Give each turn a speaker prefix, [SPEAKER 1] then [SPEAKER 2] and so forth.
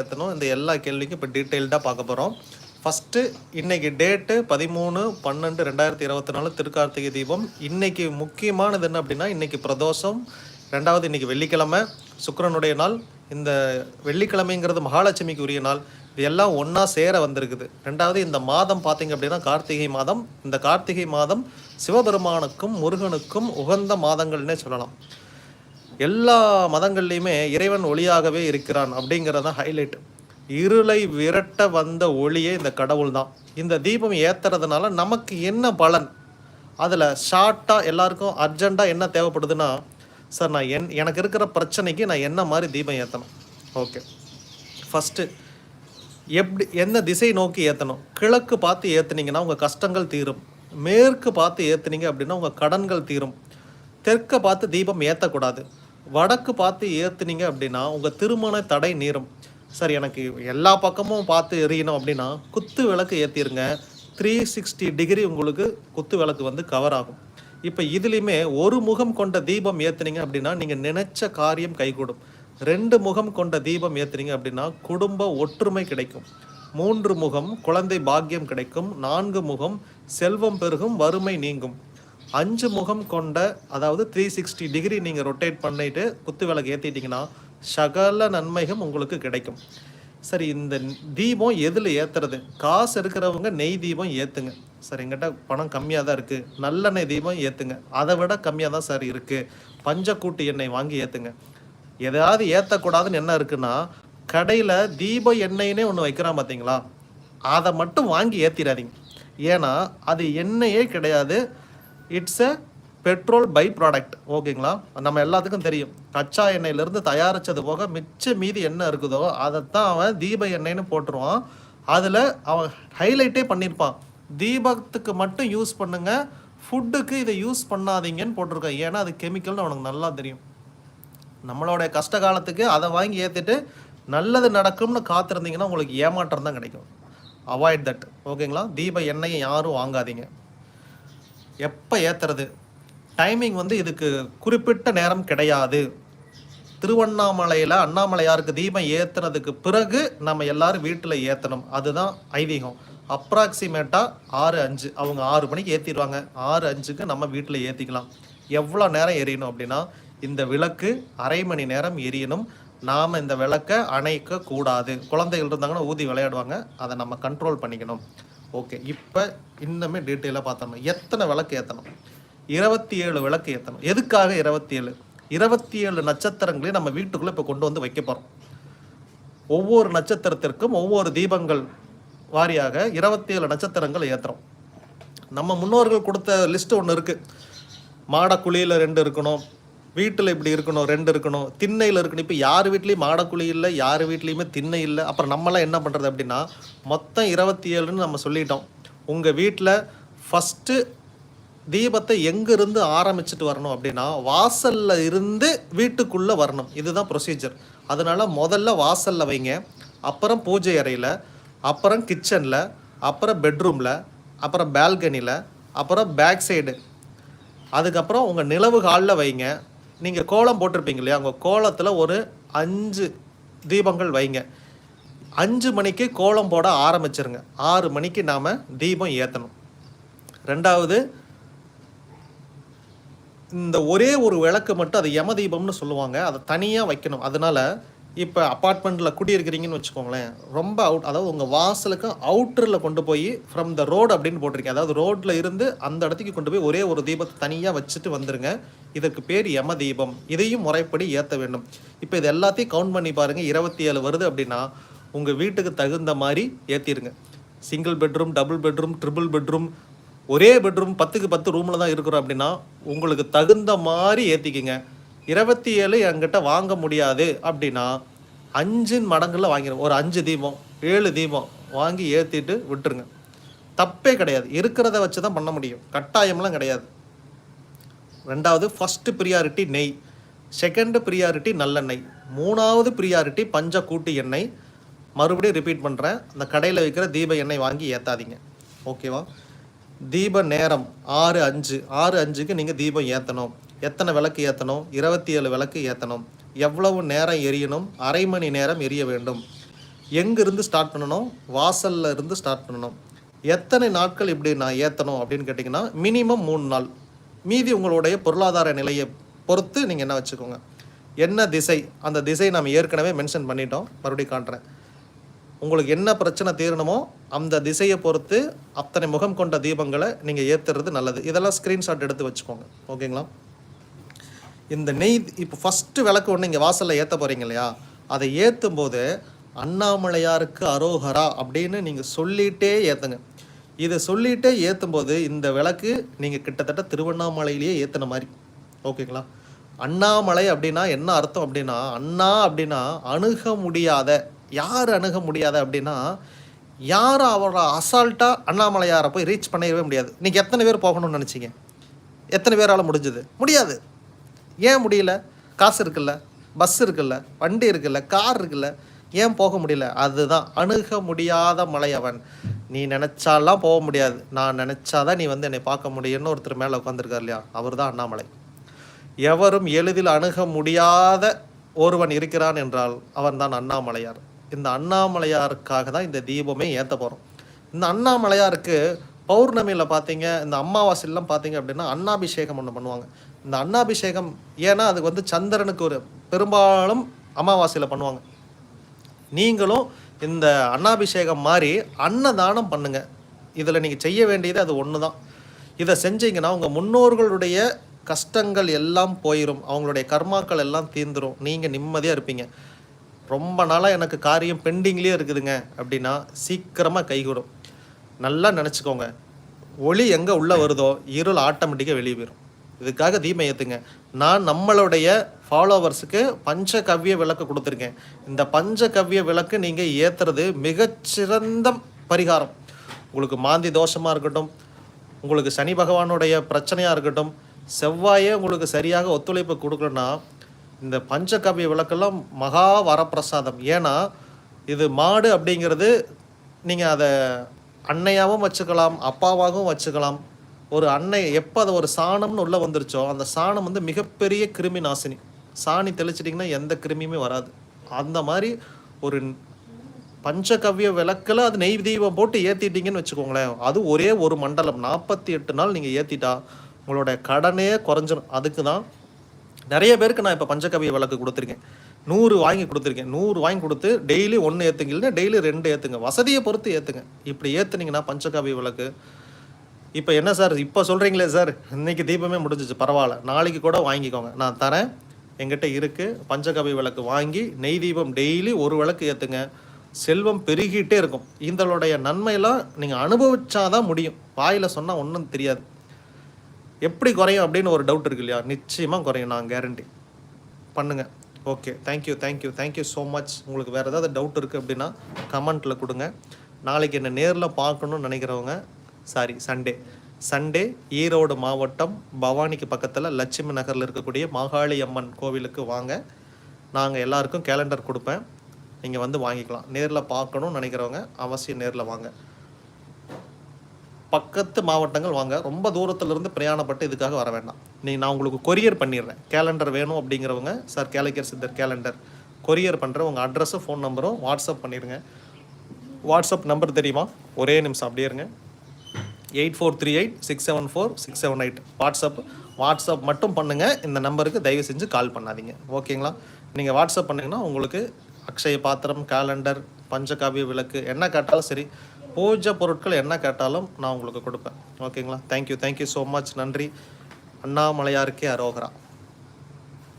[SPEAKER 1] நடத்தணும் இந்த எல்லா கேள்விக்கும் இப்போ டீட்டெயில்டாக பார்க்க போகிறோம் ஃபஸ்ட்டு இன்னைக்கு டேட்டு பதிமூணு பன்னெண்டு ரெண்டாயிரத்தி இருபத்தி நாலு திருக்கார்த்திகை தீபம். இன்னைக்கு முக்கியமானது என்ன அப்படின்னா இன்னைக்கு பிரதோஷம். ரெண்டாவது இன்னைக்கு வெள்ளிக்கிழமை சுக்கரனுடைய நாள். இந்த வெள்ளிக்கிழமைங்கிறது மகாலட்சுமிக்கு உரிய நாள். இது எல்லாம் ஒன்றா சேர வந்திருக்குது. ரெண்டாவது இந்த மாதம் பார்த்தீங்க அப்படின்னா கார்த்திகை மாதம். இந்த கார்த்திகை மாதம் சிவபெருமானுக்கும் முருகனுக்கும் உகந்த மாதங்கள்னே சொல்லலாம். எல்லா மதங்கள்லையுமே இறைவன் ஒளியாகவே இருக்கிறான் அப்படிங்கிறது தான் ஹைலைட் இருளை விரட்ட வந்த ஒளியே இந்த கடவுள் தான். இந்த தீபம் ஏத்துறதுனால நமக்கு என்ன பலன்? அதில் ஷார்ட்டாக எல்லாருக்கும் அர்ஜெண்ட்டாக என்ன தேவைப்படுதுன்னா சார் நான் என் எனக்கு இருக்கிற பிரச்சனைக்கு நான் என்ன மாதிரி தீபம் ஏற்றணும் ஓகே ஃபஸ்ட்டு எப்படி எந்த திசை நோக்கி ஏற்றணும் கிழக்கு பார்த்து ஏற்றுனீங்கன்னா உங்கள் கஷ்டங்கள் தீரும். மேற்கு பார்த்து ஏற்றுனீங்க அப்படின்னா உங்கள் கடன்கள் தீரும். தெற்கை பார்த்து தீபம் ஏற்றக்கூடாது வடக்கு பார்த்து ஏற்றுனீங்க அப்படின்னா உங்கள் திருமண தடை நீரும் சார் எனக்கு எல்லா பக்கமும் பார்த்து எரியணும் அப்படின்னா குத்து விளக்கு ஏற்றிருங்க த்ரீ சிக்ஸ்டி டிகிரி உங்களுக்கு குத்து விளக்கு வந்து கவர் ஆகும். இப்போ இதுலேயுமே ஒரு முகம் கொண்ட தீபம் ஏற்றுனீங்க அப்படின்னா நீங்கள் நினைச்ச காரியம் கைகூடும். ரெண்டு முகம் கொண்ட தீபம் ஏற்றுனீங்க அப்படின்னா குடும்ப ஒற்றுமை கிடைக்கும். மூன்று முகம் குழந்தை பாக்கியம் கிடைக்கும். நான்கு முகம் செல்வம் பெருகும் வறுமை நீங்கும். அஞ்சு முகம் கொண்ட அதாவது த்ரீ சிக்ஸ்டி டிகிரி நீங்கள் ரொட்டேட் பண்ணிட்டு குத்து விளக்கு ஏற்றிட்டீங்கன்னா சகல நன்மையும் உங்களுக்கு கிடைக்கும். சரி இந்த தீபம் எதில் ஏற்றுறது காசு இருக்கிறவங்க நெய் தீபம் ஏற்றுங்க சார் எங்கிட்ட பணம் கம்மியாக தான் இருக்குது நல்லெண்ணெய் தீபம் ஏற்றுங்க அதை விட கம்மியாக தான் சார் இருக்குது பஞ்சக்கூட்டு எண்ணெய் வாங்கி ஏற்றுங்க எதாவது ஏற்றக்கூடாதுன்னு என்ன இருக்குன்னா கடையில் தீப எண்ணெய்னே ஒன்று வைக்கிறான் பார்த்தீங்களா அதை மட்டும் வாங்கி ஏற்றிடாதீங்க ஏன்னா அது எண்ணெயே கிடையாது. It's a petrol by product ஓகேங்களா? நம்ம எல்லாத்துக்கும் தெரியும். கச்சா எண்ணெயிலேருந்து தயாரித்தது போக மிச்ச மீதி என்ன இருக்குதோ அதைத்தான் அவன் தீப எண்ணெய்னு போட்டுருவான். அதில் அவன் ஹைலைட்டே பண்ணியிருப்பான் தீபத்துக்கு மட்டும் யூஸ் பண்ணுங்கள் ஃபுட்டுக்கு இதை யூஸ் பண்ணாதீங்கன்னு போட்டிருக்கான். ஏன்னா அது கெமிக்கல்னு அவனுக்கு நல்லா தெரியும். நம்மளோட கஷ்ட காலத்துக்கு அதை வாங்கி ஏற்றிட்டு நல்லது நடக்கும்னு காத்திருந்தீங்கன்னா உங்களுக்கு ஏமாற்றம் தான் கிடைக்கும். அவாய்ட் தட் ஓகேங்களா? தீப எண்ணெயை யாரும் வாங்காதீங்க. எப்போ ஏற்றுறது டைமிங் வந்து இதுக்கு குறிப்பிட்ட நேரம் கிடையாது. திருவண்ணாமலையில் அண்ணாமலையாருக்கு தீபம் ஏற்றுனதுக்கு பிறகு நம்ம எல்லாரும் வீட்டில் ஏற்றணும் அதுதான் ஐதீகம். அப்ராக்சிமேட்டாக ஆறு அஞ்சு. அவங்க ஆறு மணிக்கு ஏற்றிடுவாங்க ஆறு அஞ்சுக்கு நம்ம வீட்டில் ஏற்றிக்கலாம் எவ்வளோ நேரம் எரியணும் அப்படின்னா இந்த விளக்கு அரை மணி நேரம் எரியணும். நாம் இந்த விளக்கை அணைக்க கூடாது குழந்தைகள் இருந்தாங்கன்னா ஊதி விளையாடுவாங்க. அதை நம்ம கண்ட்ரோல் பண்ணிக்கணும். ஓகே இப்போ இன்னுமே டீட்டெயிலாக பார்த்தோம்னா எத்தனை விளக்கு ஏற்றணும் இருபத்தி ஏழு விளக்கு ஏற்றணும் எதுக்காக இருபத்தி ஏழு இருபத்தி ஏழு நட்சத்திரங்களையும் நம்ம வீட்டுக்குள்ளே இப்போ கொண்டு வந்து வைக்க போகிறோம் ஒவ்வொரு நட்சத்திரத்திற்கும் ஒவ்வொரு தீபங்கள் வாரியாக இருபத்தி ஏழு நட்சத்திரங்கள் ஏற்றுறோம் நம்ம முன்னோர்கள் கொடுத்த லிஸ்ட் ஒன்று இருக்குது மாடக்குழியில் ரெண்டு இருக்கணும். வீட்டில் இப்படி இருக்கணும் ரெண்டு இருக்கணும் திண்ணையில் இருக்கணும். இப்போ யார் வீட்லேயும் மாடக்குழி இல்லை யார் வீட்லேயுமே திண்ணை இல்லை. அப்புறம் நம்மளாம் என்ன பண்ணுறது அப்படின்னா மொத்தம் இருபத்தி ஏழுன்னு நம்ம சொல்லிட்டோம். உங்கள் வீட்டில் ஃபஸ்ட்டு தீபத்தை எங்கேருந்து ஆரம்பிச்சுட்டு வரணும் அப்படின்னா வாசலில் இருந்து வீட்டுக்குள்ளே வரணும். இதுதான் ப்ரொசீஜர் அதனால் முதல்ல வாசலில் வைங்க. அப்புறம் பூஜை அறையில் அப்புறம் கிச்சனில் அப்புறம் பெட்ரூமில் அப்புறம் பால்கனியில் அப்புறம் பேக் சைடு அதுக்கப்புறம் உங்கள் நிலவு காலில் வைங்க. நீங்கள் கோலம் போட்டிருப்பீங்க இல்லையா? உங்கள் கோலத்தில் ஒரு அஞ்சு தீபங்கள் வைங்க. அஞ்சு மணிக்கு கோலம் போட ஆரம்பிச்சிருங்க. ஆறு மணிக்கு நாம் தீபம் ஏற்றணும் ரெண்டாவது இந்த ஒரே ஒரு விளக்கு மட்டும் அது யம தீபம்னு சொல்லுவாங்க. அதை தனியாக வைக்கணும். அதனால இப்போ அப்பார்ட்மெண்ட்டில் குடியிருக்கிறீங்கன்னு வச்சுக்கோங்களேன் ரொம்ப அவுட் அதாவது உங்கள் வாசலுக்கு அவுட்டரில் கொண்டு போய் ஃப்ரம் த ரோடு அப்படின்னு போட்டிருக்கேன். அதாவது ரோட்டில் இருந்து அந்த இடத்துக்கு கொண்டு போய் ஒரே ஒரு தீபத்தை தனியாக வச்சுட்டு வந்துருங்க. இதற்கு பேர் யம தீபம். இதையும் முறைப்படி ஏற்ற வேண்டும். இப்போ இது எல்லாத்தையும் கவுண்ட் பண்ணி பாருங்கள் இருபத்தி ஏழு வருது அப்படின்னா உங்கள் வீட்டுக்கு தகுந்த மாதிரி ஏற்றிடுங்க single bedroom double bedroom triple bedroom ஒரே பெட்ரூம் பத்துக்கு பத்து ரூமில் தான் இருக்கிறோம் அப்படின்னா உங்களுக்கு தகுந்த மாதிரி ஏற்றிக்கிங்க இருபத்தி ஏழு என்கிட்ட வாங்க முடியாது அப்படின்னா அஞ்சு மடங்குல வாங்கிடும் ஒரு அஞ்சு தீபம் ஏழு தீபம் வாங்கி ஏற்றிட்டு விட்டுருங்க. தப்பே கிடையாது. இருக்கிறத வச்சு தான் பண்ண முடியும். கட்டாயம்லாம் கிடையாது. ரெண்டாவது ஃபஸ்ட்டு ப்ரியாரிட்டி நெய். செகண்டு ப்ரியாரிட்டி நல்லெண்ணெய். மூணாவது ப்ரியாரிட்டி பஞ்ச கூட்டு எண்ணெய். மறுபடியும் ரிப்பீட் பண்ணுறேன் அந்த கடையில் வைக்கிற தீப எண்ணெய் வாங்கி ஏற்றாதீங்க ஓகேவா தீப நேரம் ஆறு அஞ்சு. ஆறு அஞ்சுக்கு நீங்கள் தீபம் ஏற்றணும் எத்தனை விளக்கு ஏற்றணும் இருபத்தி ஏழு விளக்கு ஏற்றணும் எவ்வளவு நேரம் எரியணும்? அரை மணி நேரம் எரிய வேண்டும். எங்கேருந்து ஸ்டார்ட் பண்ணணும்? வாசலில் இருந்து ஸ்டார்ட் பண்ணணும். எத்தனை நாட்கள் இப்படி நான் ஏற்றணும் அப்படின்னு கேட்டிங்கன்னா மினிமம் மூணு நாள். மீதி உங்களுடைய பொருளாதார நிலையை பொறுத்து நீங்கள் என்ன வச்சுக்கோங்க. என்ன திசை? அந்த திசை நாம் ஏற்கனவே மென்ஷன் பண்ணிட்டோம். மறுபடியும் காட்டுறேன் உங்களுக்கு என்ன பிரச்சனை தீரணுமோ அந்த திசையை பொறுத்து அத்தனை முகம் கொண்ட தீபங்களை நீங்கள் ஏற்றுறது நல்லது. இதெல்லாம் ஸ்க்ரீன்ஷாட் எடுத்து வச்சுக்கோங்க. ஓகேங்களா? இந்த நெய் இப்போ ஃபஸ்ட்டு விளக்கு ஒன்று இங்கே வாசலில் ஏற்ற போகிறீங்க இல்லையா? அதை ஏற்றும் போது அண்ணாமலையாருக்கு அரோகரா அப்படின்னு நீங்கள் சொல்லிகிட்டே ஏற்றுங்க இதை சொல்லிகிட்டே ஏற்றும் போது இந்த விளக்கு நீங்கள் கிட்டத்தட்ட திருவண்ணாமலையிலேயே ஏற்றின மாதிரி. ஓகேங்களா அண்ணாமலை அப்படின்னா என்ன அர்த்தம் அப்படின்னா அண்ணா அப்படின்னா அணுக முடியாத யார் அணுக முடியாத அப்படின்னா யாரும் அவரோட அசால்ட்டாக அண்ணாமலையாரை போய் ரீச் பண்ணிடவே முடியாது. இன்றைக்கி எத்தனை பேர் போகணும்னு நினச்சிங்க? எத்தனை பேரால் முடிஞ்சது? முடியாது. ஏன் முடியல? காசு இருக்குல்ல. பஸ் இருக்குல்ல. வண்டி இருக்குல்ல. கார் இருக்குல்ல. ஏன் போக முடியல? அதுதான். அணுக முடியாத மலை அவன். நீ நினச்சாலாம் போக முடியாது. நான் நினச்சாதான் நீ வந்து என்னை பார்க்க முடியும்னு ஒருத்தர் மேலே உட்காந்துருக்கார் இல்லையா? அவர் தான் அண்ணாமலை. எவரும் எளிதில் அணுக முடியாத ஒருவன் இருக்கிறான் என்றால் அவன் தான் அண்ணாமலையார். இந்த அண்ணாமலையாருக்காக தான் இந்த தீபமே ஏற்ற போகிறோம் இந்த அண்ணாமலையாருக்கு பௌர்ணமியில் பார்த்தீங்க இந்த அமாவாசையெல்லாம் பார்த்தீங்க அப்படின்னா அண்ணாபிஷேகம் ஒன்று பண்ணுவாங்க. இந்த அன்னாபிஷேகம் ஏன்னா அதுக்கு வந்து சந்திரனுக்கு ஒரு பெரும்பாலும் அமாவாசையில் பண்ணுவாங்க. நீங்களும் இந்த அன்னாபிஷேகம் மாதிரி அன்னதானம் பண்ணுங்க. இதில் நீங்கள் செய்ய வேண்டியது அது ஒன்று தான் இதை செஞ்சீங்கன்னா உங்கள் முன்னோர்களுடைய கஷ்டங்கள் எல்லாம் போயிடும் அவங்களுடைய கர்மாக்கள் எல்லாம் தீர்ந்துரும். நீங்கள் நிம்மதியாக இருப்பீங்க. ரொம்ப நாளாக எனக்கு காரியம் பெண்டிங்லேயே இருக்குதுங்க அப்படின்னா சீக்கிரமாக கைகூடும். நல்லா நினச்சிக்கோங்க. ஒளி எங்கே உள்ளே வருதோ இருள் ஆட்டோமேட்டிக்காக வெளியே போயிடும் இதுக்காக தீபம் ஏற்றுங்க நான் நம்மளுடைய ஃபாலோவர்ஸுக்கு பஞ்ச கவ்ய விளக்கு கொடுத்துருக்கேன். இந்த பஞ்ச கவ்ய விளக்கு நீங்கள் ஏற்றுறது மிகச்சிறந்த பரிகாரம். உங்களுக்கு மாந்தி தோஷமாக இருக்கட்டும் உங்களுக்கு சனி பகவானுடைய பிரச்சனையாக இருக்கட்டும் செவ்வாயே உங்களுக்கு சரியாக ஒத்துழைப்பு கொடுக்கலன்னா இந்த பஞ்சகவ்ய விளக்கெல்லாம் மகா வரப்பிரசாதம். ஏன்னா இது மாடு அப்படிங்கிறது நீங்கள் அதை அன்னையாகவும் வச்சுக்கலாம் அப்பாவாகவும் வச்சுக்கலாம் ஒரு அன்னை எப்போ அதை ஒரு சாணம்னு உள்ளே வந்துருச்சோ அந்த சாணம் வந்து மிகப்பெரிய கிருமி நாசினி. சாணி தெளிச்சிட்டிங்கன்னா எந்த கிருமியுமே வராது. அந்த மாதிரி ஒரு பஞ்சகவ்ய விளக்கில் அது நெய் தீபம் போட்டு ஏற்றிட்டீங்கன்னு வச்சுக்கோங்களேன் அது ஒரே ஒரு மண்டலம். நாற்பத்தி எட்டு நாள் நீங்கள் ஏற்றிட்டா உங்களோட கடனே குறைஞ்சிடும் அதுக்கு தான் நிறைய பேருக்கு நான் இப்போ பஞ்சகவிய விளக்கு கொடுத்துருக்கேன். நூறு வாங்கி கொடுத்துருக்கேன். நூறு வாங்கி கொடுத்து டெய்லி ஒன்று ஏற்றுங்க இல்லைன்னா டெய்லி ரெண்டு ஏற்றுங்க வசதியை பொறுத்து ஏற்றுங்க இப்படி ஏற்றுனீங்கன்னா பஞ்சகவ்ய விளக்கு இப்போ என்ன சார் இப்போ சொல்கிறீங்களே சார் இன்றைக்கி தீபமே முடிஞ்சிச்சு பரவாயில்ல. நாளைக்கு கூட வாங்கிக்கோங்க. நான் தரேன். எங்கிட்ட இருக்குது பஞ்சகவி விளக்கு வாங்கி நெய் தீபம் டெய்லி ஒரு விளக்கு ஏற்றுங்க செல்வம் பெருகிட்டே இருக்கும். இதனுடைய நன்மையெல்லாம் நீங்கள் அனுபவிச்சாதான் முடியும். வாயில் சொன்னால் ஒன்றும் தெரியாது. எப்படி குறையும் அப்படின்னு ஒரு டவுட் இருக்கு இல்லையா? நிச்சயமாக குறையும் நான் கேரண்டி பண்ணுங்கள் okay thank you thank you thank you so much உங்களுக்கு வேறு ஏதாவது டவுட் இருக்குது அப்படின்னா கமெண்ட்டில் கொடுங்க. நாளைக்கு என்னை நேரில் பார்க்கணும்னு நினைக்கிறவங்க சாரி சண்டே சண்டே ஈரோடு மாவட்டம் பவானிக்கு பக்கத்தில் லட்சுமி நகரில் இருக்கக்கூடிய மாகாளி அம்மன் கோவிலுக்கு வாங்க. நாங்கள் எல்லாருக்கும் கேலண்டர் கொடுப்பேன். நீங்கள் வந்து வாங்கிக்கலாம். நேரில் பார்க்கணும்னு நினைக்கிறவங்க அவசியம் நேரில் வாங்க. பக்கத்து மாவட்டங்கள் வாங்க. ரொம்ப தூரத்துலேருந்து பிரயாணப்பட்டு இதுக்காக வர வேண்டாம். நீ நான் உங்களுக்கு கொரியர் பண்ணிடுறேன். கேலண்டர் வேணும் அப்படிங்கிறவங்க சார் கேலக்கர் சித்தர் கேலண்டர் கொரியர் பண்ணுற உங்கள் அட்ரஸும் ஃபோன் நம்பரும் வாட்ஸ்அப் பண்ணிடுங்க. வாட்ஸ்அப் நம்பர் தெரியுமா? ஒரே நிமிஷம் அப்படியே இருங்க. Eight four three eight six seven four six seven eight. WhatsApp WhatsApp மட்டும் பண்ணுங்கள் இந்த நம்பருக்கு தயவு செஞ்சு கால் பண்ணாதீங்க. ஓகேங்களா? நீங்கள் வாட்ஸ்அப் பண்ணிங்கன்னா உங்களுக்கு அக்ஷய பாத்திரம் கேலண்டர் பஞ்சகாவிய விளக்கு என்ன கேட்டாலும் சரி பூஜை பொருட்கள் என்ன கேட்டாலும் நான் உங்களுக்கு கொடுப்பேன். ஓகேங்களா? தேங்க்யூ தேங்க்யூ ஸோ மச் நன்றி. அண்ணாமலையாருக்கே அரோகரா.